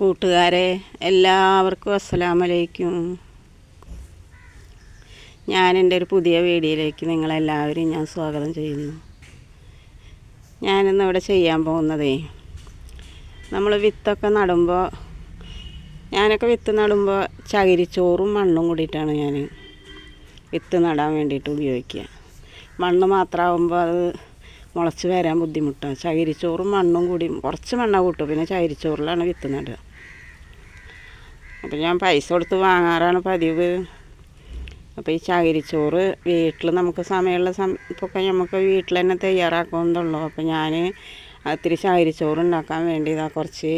കൂട്ടുകാരെ എല്ലാവർക്കും അസ്സലാമലൈക്കും. ഞാൻ എന്റെ ഒരു പുതിയ വീഡിയോയിലേക്ക് നിങ്ങളെല്ലാവരും ഞാൻ സ്വാഗതം ചെയ്യുന്നു. ഞാനിന്ന് ഇവിടെ ചെയ്യാൻ പോകുന്നതേ നമ്മൾ വിത്തൊക്കെ നടുമ്പോൾ ഞാനൊക്കെ വിത്ത് നടുമ്പോൾ ചകിരിച്ചോറും മണ്ണും കൂടിയിട്ടാണ് ഞാൻ വിത്ത് നടാൻ വേണ്ടിയിട്ട് ഉപയോഗിക്കുക. മണ്ണ് മാത്രമാകുമ്പോൾ അത് മുളച്ച് വരാൻ ബുദ്ധിമുട്ടാണ്. ചകിരിച്ചോറും മണ്ണും കൂടി കുറച്ച് മണ്ണ കൂട്ടും. പിന്നെ ചകിരിച്ചോറിലാണ് വിത്ത് നടുക അപ്പോൾ ഞാൻ പൈസ കൊടുത്ത് വാങ്ങാറാണ് പതിവ്. അപ്പോൾ ഈ ചകിരിച്ചോറ് വീട്ടിൽ നമുക്ക് സമയമുള്ള സം ഇപ്പോൾ നമുക്ക് വീട്ടിൽ തന്നെ തയ്യാറാക്കുന്നുള്ളൂ. അപ്പോൾ ഞാൻ ഒത്തിരി ചകിരിച്ചോറ് ഉണ്ടാക്കാൻ വേണ്ടി ഇതാ കുറച്ച്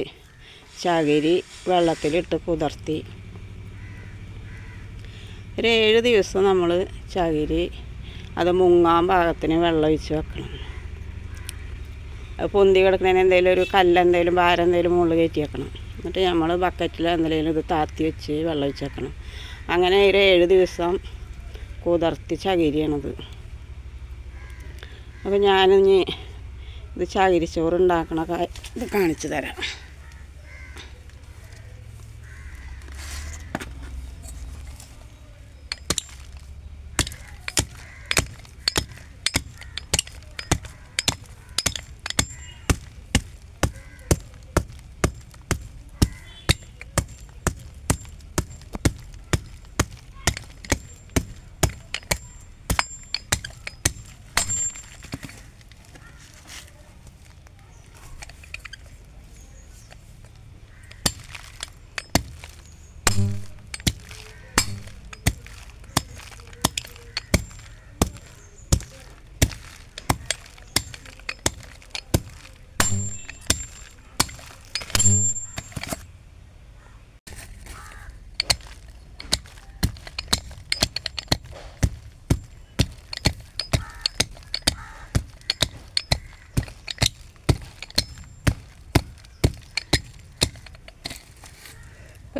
ചകിരി വെള്ളത്തിലിട്ട് കുതിർത്തി. ഒരു ഏഴ് ദിവസം നമ്മൾ ചകിരി അത് മുങ്ങാൻ പാകത്തിന് വെള്ളം ഒഴിച്ച് വെക്കണം. പൊന്തി കിടക്കുന്നതിന് എന്തെങ്കിലും ഒരു കല്ലെന്തെങ്കിലും ഭാരം എന്തെങ്കിലും മുകളിൽ കയറ്റി വെക്കണം. എന്നിട്ട് നമ്മൾ ബക്കറ്റിൽ എന്തെങ്കിലും ഇത് താത്തി വെച്ച് വെള്ളം ഒഴിച്ച് വെക്കണം. അങ്ങനെ ഒരു ഏഴ് ദിവസം കുതിർത്തി ചകിരിയാണത്. അപ്പോൾ ഞാനിനി ഇത് ചകിരിച്ചോറ് ഉണ്ടാക്കണ ഇത് കാണിച്ചു തരാം.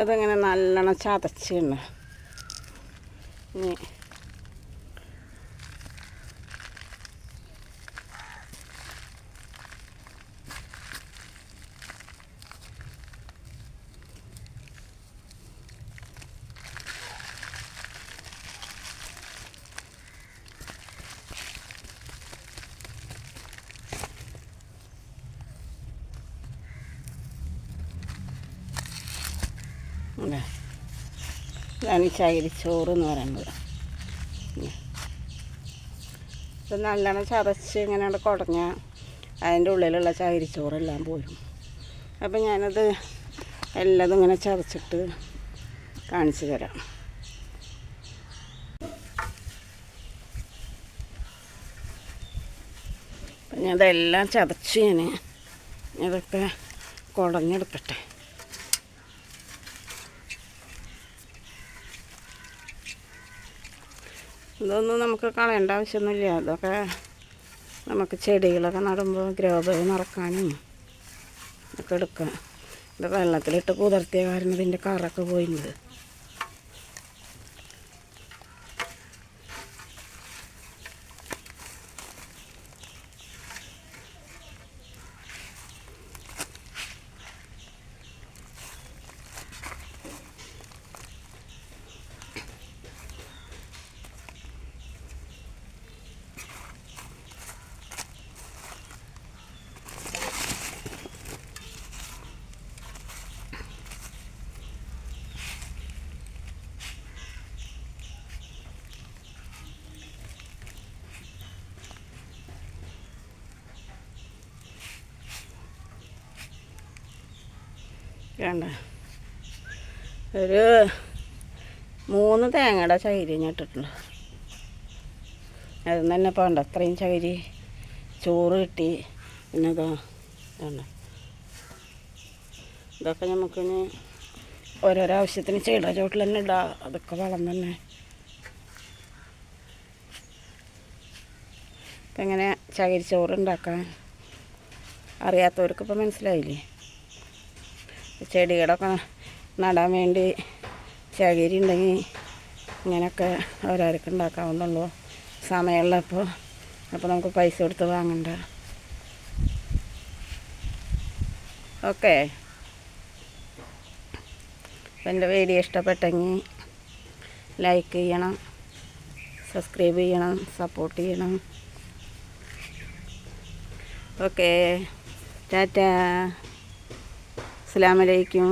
ഇതിങ്ങനെ നല്ലോണം ചതച്ചിടണം ഇനി ഇതാ. ഇതാണ് ചകിരിച്ചോറ് എന്ന് പറയുന്നത്. ഇത് നല്ലോണം ചതച്ച് ഇങ്ങനെ അവിടെ കുടഞ്ഞ അതിന്റെ ഉള്ളിലുള്ള ചകിരിച്ചോറെല്ലാം പോരും. അപ്പം ഞാനത് എല്ലാതും ഇങ്ങനെ ചതച്ചിട്ട് കാണിച്ചു തരാം. അപ്പം ഞാൻ ഇതെല്ലാം ചതച്ച് ഞാൻ ഇതൊക്കെ കുടഞ്ഞെടുക്കട്ടെ. ഇതൊന്നും നമുക്ക് കളയേണ്ട ആവശ്യമൊന്നുമില്ല. അതൊക്കെ നമുക്ക് ചെടികളൊക്കെ നടുമ്പോൾ ഗ്രോ ബാഗ് നിറക്കാനും ഒക്കെ എടുക്കാം. ഇത് വെള്ളത്തിലിട്ട് കുതിർത്തിയ കാരണം ഇതിന്റെ കറൊക്കെ പോയിട്ടുണ്ട് വേണ്ട ഒരു മൂന്ന് തേങ്ങയുടെ ചകിരി ഞാൻ ഇട്ടിട്ടുണ്ട്. അത് തന്നെ പോണ്ട അത്രയും ചകിരി ചോറ് കിട്ടി. പിന്നെ ഇതാ വേണ്ട ഇതൊക്കെ നമുക്കിനി ഓരോരോ ആവശ്യത്തിന് ചെടിയുടെ ചോട്ടിൽ തന്നെ ഇടാം. അതൊക്കെ വളം തന്നെ. ഇപ്പം എങ്ങനെ ചകിരി ചോറ് ഉണ്ടാക്കാൻ അറിയാത്തവർക്ക് ഇപ്പം മനസ്സിലായില്ലേ? ചെടികളൊക്കെ നടാൻ വേണ്ടി ചകിരി ഉണ്ടെങ്കിൽ ഇങ്ങനെയൊക്കെ ഓരോരൊക്കെ ഉണ്ടാക്കാവുന്നുള്ളൂ. സമയമുള്ളപ്പോൾ. അപ്പോൾ നമുക്ക് പൈസ കൊടുത്ത് വാങ്ങണ്ട. ഓക്കെ. അപ്പം എന്റെ വീഡിയോ ഇഷ്ടപ്പെട്ടെങ്കിൽ ലൈക്ക് ചെയ്യണം സബ്സ്ക്രൈബ് ചെയ്യണം സപ്പോർട്ട് ചെയ്യണം. ഓക്കെ. ടാറ്റാ. അസ്സാമലൈക്കും